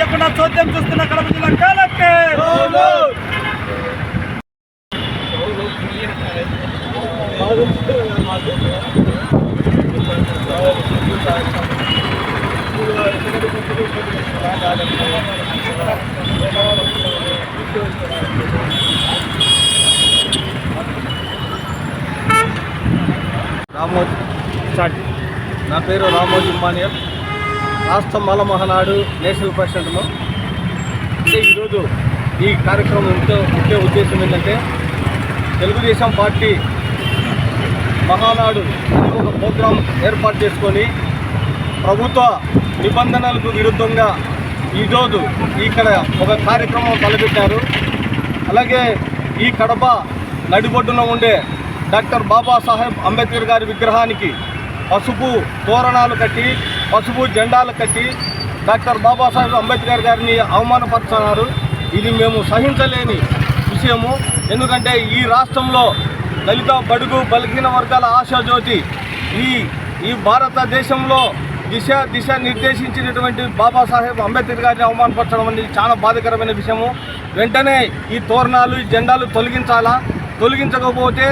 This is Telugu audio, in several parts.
ఇవ్వకుండా చోద్యం చూస్తున్న కడప జిల్లా కలెక్టర్ రామోజీ. నా పేరు రామోజీ మానియర్. రాష్ట్ర మాల మహానాడు నేషనల్ ప్రెసిడెంట్ను అంటే ఈరోజు ఈ కార్యక్రమం ఎంతో ముఖ్య ఉద్దేశం ఏంటంటే తెలుగుదేశం పార్టీ మహానాడు అని ఒక ప్రోగ్రాం ఏర్పాటు చేసుకొని ప్రభుత్వ నిబంధనలకు విరుద్ధంగా ఈరోజు ఇక్కడ ఒక కార్యక్రమం తలపెట్టారు. అలాగే ఈ కడప నడిబొడ్డున ఉండే డాక్టర్ బాబాసాహెబ్ అంబేద్కర్ గారి విగ్రహానికి పసుపు తోరణాలు కట్టి పసుపు జెండాలు కట్టి డాక్టర్ బాబాసాహెబ్ అంబేద్కర్ గారిని అవమానపరుస్తున్నారు. ఇది మేము సహించలేని విషయము. ఎందుకంటే ఈ రాష్ట్రంలో దళిత బడుగు బలిగిన వర్గాల ఆశాజ్యోతి ఈ ఈ భారతదేశంలో దిశ దిశ నిర్దేశించినటువంటి బాబాసాహెబ్ అంబేద్కర్ గారిని అవమానపరచడం అనేది చాలా బాధకరమైన విషయము. వెంటనే ఈ తోరణాలు ఈ జెండాలు తొలగించాలా? తొలగించకపోతే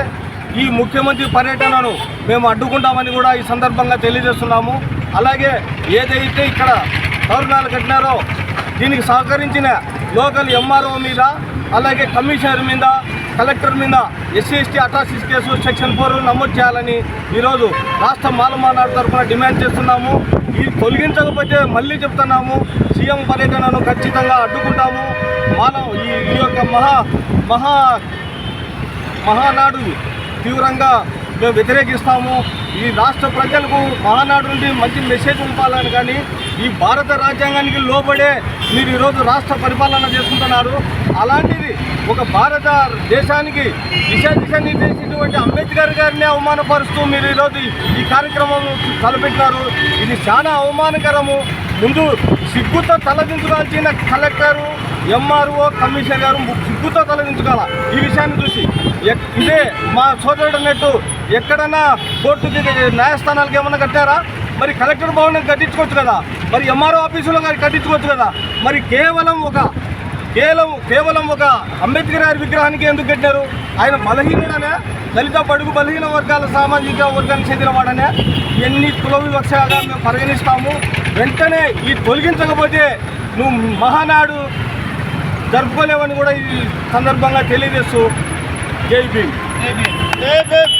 ఈ ముఖ్యమంత్రి పర్యటనను మేము అడ్డుకుంటామని కూడా ఈ సందర్భంగా తెలియజేస్తున్నాము. అలాగే ఏదైతే ఇక్కడ తోరణాలు కట్టినారో దీనికి సహకరించిన లోకల్ ఎంఆర్ఓ మీద అలాగే కమిషనర్ మీద కలెక్టర్ మీద SC ST atrocities case section four నమోదు చేయాలని ఈరోజు రాష్ట్ర మాలమానాడు తరఫున డిమాండ్ చేస్తున్నాము. ఇది తొలగించకపోతే మళ్ళీ చెప్తున్నాము సీఎం పర్యటనను ఖచ్చితంగా అడ్డుకుంటాము. మాల ఈ ఈ యొక్క మహా మహా మహానాడు తీవ్రంగా మేము వ్యతిరేకిస్తాము. ఈ రాష్ట్ర ప్రజలకు మహానాడు నుండి మంచి మెసేజ్ ఉంపాలని కానీ ఈ భారత రాజ్యాంగానికి లోబడే మీరు ఈరోజు రాష్ట్ర పరిపాలన చేసుకుంటున్నారు. అలాంటిది ఒక భారత దేశానికి దిశ దిశ నిర్దేశించినటువంటి అంబేద్కర్ గారిని అవమానపరుస్తూ మీరు ఈరోజు ఈ కార్యక్రమం తలపెట్టినారు. ఇది చాలా అవమానకరము. ముందు సిగ్గుతో తలదించుకోవాల్సిన కలెక్టరు ఎంఆర్ఓ కమిషనర్ గారు సిగ్గుతో తలదించుకోవాల? ఈ విషయాన్ని చూసి. ఇదే మా సోదరుడు అన్నట్టు ఎక్కడన్నా కోర్టు న్యాయస్థానాలకు ఏమన్నా కట్టారా? మరి కలెక్టర్ భవనం కట్టించుకోవచ్చు కదా. మరి ఎంఆర్ఓ ఆఫీసులో కట్టించుకోవచ్చు కదా. మరి కేవలం ఒక కేవలం కేవలం ఒక అంబేద్కర్ గారి విగ్రహానికి ఎందుకు కట్టారు ఆయన బలహీనుడనే దళిత బడుగు బలహీన వర్గాల సామాజిక వర్గానికి చెందిన వాడనే. ఎన్ని కుల వివక్షగా మేము పరిగణిస్తాము? వెంటనే ఈ తొలగించకపోతే నువ్వు మహానాడు జరుపుకోలేవని కూడా ఈ సందర్భంగా తెలియజేస్తూ జై భీమ్. నా పేరు